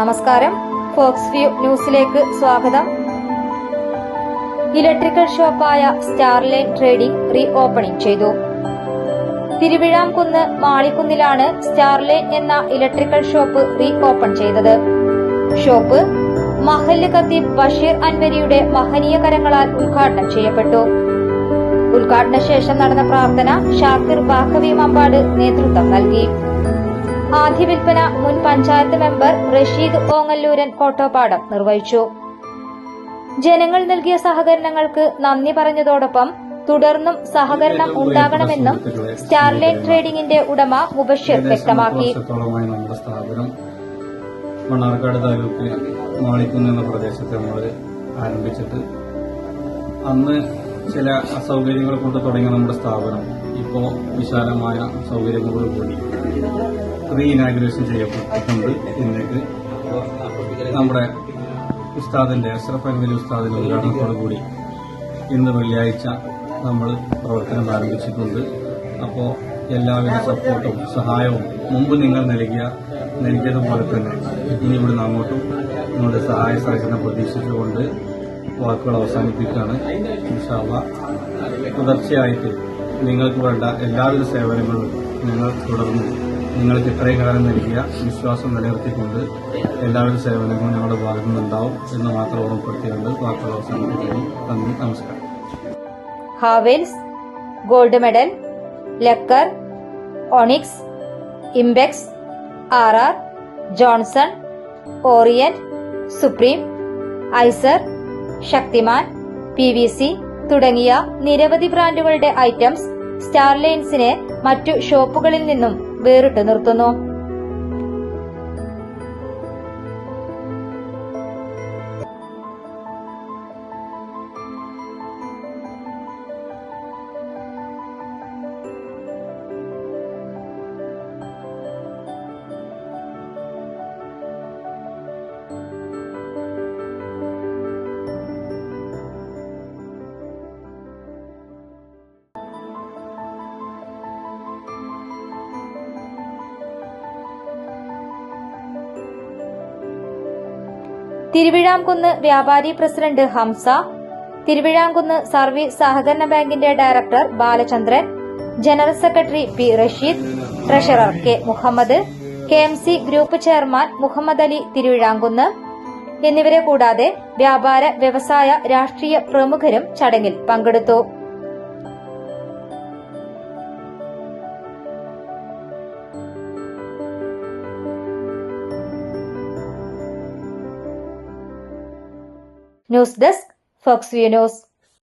നമസ്കാരം. Fox view ന്യൂസിലേക്ക് സ്വാഗതം. ഇലക്ട്രിക്കൽ ഷോപ്പായ സ്റ്റാർലൈൻ ട്രേഡിംഗ് റീ ഓപ്പണിംഗ് ചെയ്തു. തിരുവിഴാംകുന്ന് മാളിക്കുന്നിലാണ് സ്റ്റാർലൈൻ എന്ന ഇലക്ട്രിക്കൽ ഷോപ്പ് റീ ഓപ്പൺ ചെയ്തത്. ഷോപ്പ് മഹല്ല് ഖത്തീബ് ബഷീർ അൻവരിയുടെ മഹനീയ കരങ്ങളാൽ ഉദ്ഘാടനം ചെയ്യപ്പെട്ടു. ഉദ്ഘാടന ശേഷം നടന്ന പ്രാർത്ഥന ഷാക്കിർ ബാഖവി മമ്പാട് നേതൃത്വം നൽകി. ആദ്യ വിൽപ്പന മുൻ പഞ്ചായത്ത് മെമ്പർ റഷീദ് ഓങ്ങല്ലൂരൻ കോട്ടോപ്പാടം നിർവഹിച്ചു. ജനങ്ങൾ നൽകിയ സഹകരണങ്ങൾക്ക് നന്ദി പറഞ്ഞതോടൊപ്പം തുടർന്നും സഹകരണം ഉണ്ടാകണമെന്നും സ്റ്റാർലൈൻ ട്രേഡിംഗിന്റെ ഉടമ മുബഷിർ വ്യക്തമാക്കി. മണ്ണാർക്കാട് താലൂക്ക് മാളിക്കുന്ന് എന്ന പ്രദേശത്ത് നമ്മൾ ആരംഭിച്ചിട്ട് അന്ന് ചില അസൗകര്യങ്ങൾ കൊണ്ട് തുടങ്ങിയ നമ്മുടെ സ്ഥാപനം ഇപ്പോൾ വിശാലമായ സൗകര്യങ്ങളോടുകൂടി റീ ഇനാഗ്രേഷൻ ചെയ്യപ്പെട്ടിട്ടുണ്ട്. ഇന്നേക്ക് നമ്മുടെ ഉസ്താദിന്റെ അഷ്റഫ് അൻവലി ഉസ്താദിന്റെ ഉദ്ഘാടനത്തോടുകൂടി ഇന്ന് വെള്ളിയാഴ്ച നമ്മൾ പ്രവർത്തനം ആരംഭിച്ചിട്ടുണ്ട്. അപ്പോൾ എല്ലാവിധ സപ്പോർട്ടും സഹായവും മുമ്പ് നിങ്ങൾ നൽകിയ നൽകിയതുപോലെ തന്നെ ഇനി ഇവിടുന്ന് അങ്ങോട്ടും നിങ്ങളുടെ സഹായ സഹകരണം പ്രതീക്ഷിച്ചുകൊണ്ട് വാക്കുകൾ അവസാനിപ്പിക്കുകയാണ്. ഇൻഷാല്ല തുടർച്ചയായിട്ട് നിങ്ങൾക്ക് വേണ്ട എല്ലാവിധ സേവനങ്ങളും നിങ്ങൾ തുടർന്ന്. നിങ്ങൾക്ക് ഇത്രയും കാലം നൽകിയ വിശ്വാസം നിലനിർത്തിക്കൊണ്ട് എല്ലാവിധ സേവനങ്ങളും ഞങ്ങളുടെ ഭാഗത്തു നിന്നുണ്ടാവും എന്ന് മാത്രം ഓർമ്മപ്പെടുത്തിയുകൊണ്ട് വാക്കുകൾ അവസാനിപ്പിക്കുന്നു. നന്ദി നമസ്കാരം. ഹാവെൽസ് ഗോൾഡ് മെഡൽ ലക്കർ Onyx ഇംബെക്സ് R R Johnson Orient Supreme IISER Shaktiman P V C തുടങ്ങിയ നിരവധി ബ്രാൻഡുകളുടെ ഐറ്റംസ് സ്റ്റാർലൈൻസിനെ മറ്റു ഷോപ്പുകളിൽ നിന്നും വേറിട്ട് നിർത്തുന്നു. തിരുവിഴാംകുന്ന് വ്യാപാരി പ്രസിഡന്റ് ഹംസ തിരുവിഴാംകുന്ന് സർവീസ് സഹകരണ ബാങ്കിന്റെ director Balachandran general secretary P Rasheed treasurer K Muhammad K M C group chairman Muhammad Ali Thiruvizhamkunnu എന്നിവരെ കൂടാതെ വ്യാപാര വ്യവസായ രാഷ്ട്രീയ പ്രമുഖരും ചടങ്ങിൽ പങ്കെടുത്തു. News desk Fox View news